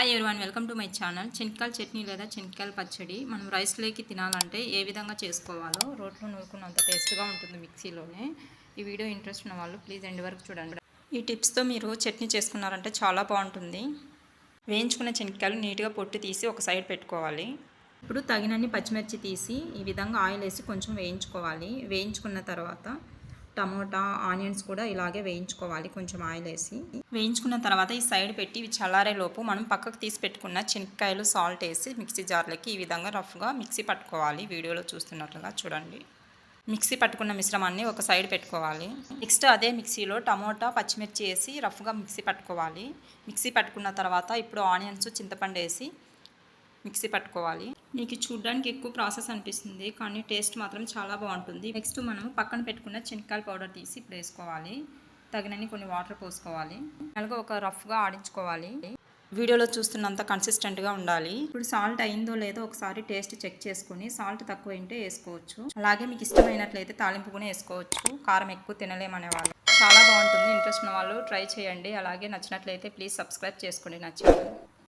Hi everyone welcome to my channel చెనిక్కాయల చట్నీ లేదా చెనిక్కాయల పచ్చడి మనం రైస్లోకి తినాలంటే ఏ విధంగా చేసుకోవాలో రోట్లో నూరుకున్నంత టేస్ట్గా ఉంటుంది మిక్సీలోనే. ఈ వీడియో ఇంట్రెస్ట్ ఉన్న వాళ్ళు ప్లీజ్ ఎండ్ వరకు చూడండి. ఈ టిప్స్తో మీరు చట్నీ చేసుకున్నారంటే చాలా బాగుంటుంది. వేయించుకున్న చెనిక్కాయలు నీట్గా పొట్టు తీసి ఒక సైడ్ పెట్టుకోవాలి. ఇప్పుడు తగినన్ని పచ్చిమిర్చి తీసి ఈ విధంగా ఆయిల్ వేసి కొంచెం వేయించుకోవాలి. వేయించుకున్న తర్వాత టమోటా ఆనియన్స్ కూడా ఇలాగే వేయించుకోవాలి. కొంచెం ఆయిల్ వేసి. వేయించుకున్న తర్వాత ఈ సైడ్ పెట్టి ఇవి చల్లారే లోపు మనం పక్కకు తీసి పెట్టుకున్న చెనిక్కాయలు సాల్ట్ వేసి మిక్సీ జార్లకి ఈ విధంగా రఫ్గా మిక్సీ పట్టుకోవాలి. వీడియోలో చూస్తున్నట్లుగా చూడండి. మిక్సీ పట్టుకున్న మిశ్రమాన్ని ఒక సైడ్ పెట్టుకోవాలి. నెక్స్ట్ అదే మిక్సీలో టమోటా పచ్చిమిర్చి వేసి రఫ్గా మిక్సీ పట్టుకోవాలి. మిక్సీ పట్టుకున్న తర్వాత ఇప్పుడు ఆనియన్స్ చింతపండు వేసి మిక్సీ పట్టుకోవాలి. మీకు చూడడానికి ఎక్కువ ప్రాసెస్ అనిపిస్తుంది కానీ టేస్ట్ మాత్రం చాలా బాగుంటుంది. నెక్స్ట్ మనం పక్కన పెట్టుకున్న శనక్కాయల పౌడర్ తీసి ఇప్పుడు వేసుకోవాలి. తగినన్ని కొన్ని వాటర్ పోసుకోవాలి. అలాగే ఒక రఫ్గా ఆడించుకోవాలి. వీడియోలో చూస్తున్నంత కన్సిస్టెంట్గా ఉండాలి. ఇప్పుడు సాల్ట్ అయిందో లేదో ఒకసారి టేస్ట్ చెక్ చేసుకుని సాల్ట్ తక్కువ ఉంటే వేసుకోవచ్చు. అలాగే మీకు ఇష్టమైనట్లయితే తాలింపు కూడా వేసుకోవచ్చు. కారం ఎక్కువ తినలేమనే వాళ్ళు చాలా బాగుంటుంది. ఇంట్రెస్ట్ ఉన్న వాళ్ళు ట్రై చేయండి. అలాగే నచ్చినట్లయితే ప్లీజ్ సబ్స్క్రైబ్ చేసుకోండి నచ్చిన